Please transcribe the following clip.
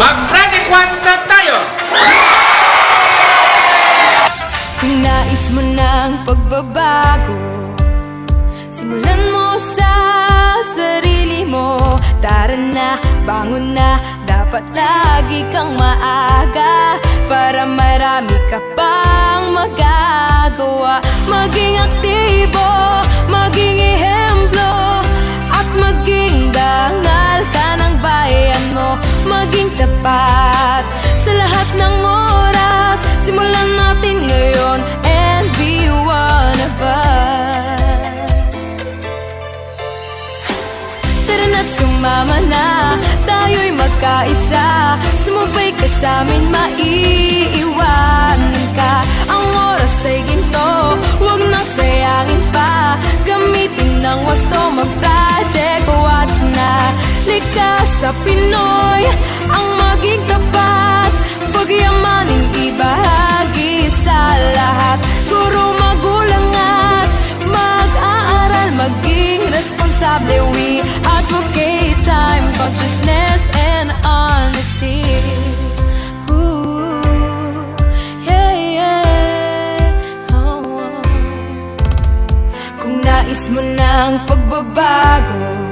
Mag-credit one stop tayo! Kung nais mo ng pagbabago. Simulan mo sa sarili mo. Tara na, bangon na. Dapat lagi kang maaga. Para marami ka pang magagawa. Maging aktibo, Na't sumama na, tayo'y magkaisa. Sumubay ka sa amin, maiiwanan ka. Ang oras ay ginto, huwag nang sayangin pa. Gamitin ng wasto, mag-project, watch na. Likas sa Pinoy, ang maging tapat. Pagyamaning ibahagi sa lahat. Guro magulang at mag-aaral Maging responsable We consciousness, and honesty Ooh, yeah, yeah. Oh. Kung nais mo ng pagbabago